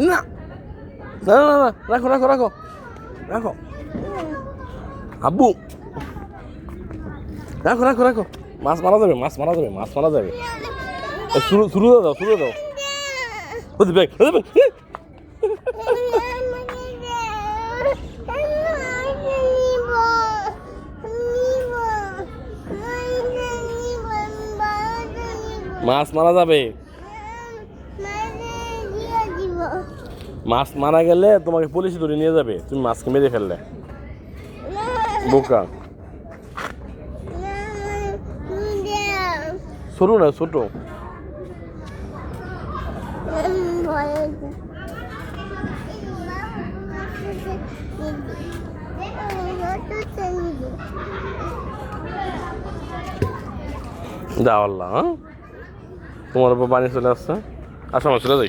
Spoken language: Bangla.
না না না না রাখো রাখো রাখো রাখো আব্বু রাখো রাখো রাখো মাছ মারা যাবে মাছ মারা যাবে মাছ মারা যাবে শুরু শুরু দাও শুরু দাও ব্যাগ মাছ মারা যাবে। মাছ মারা গেলে তোমাকে পুলিশ ধরে নিয়ে যাবে। তুমি মাছকে মেরে ফেললে। বোকা। ছোট না, ছোট। আল্লাহ হ্যাঁ? তোমার উপর পানি চলে আসছে। আসো আমার চলে যাই।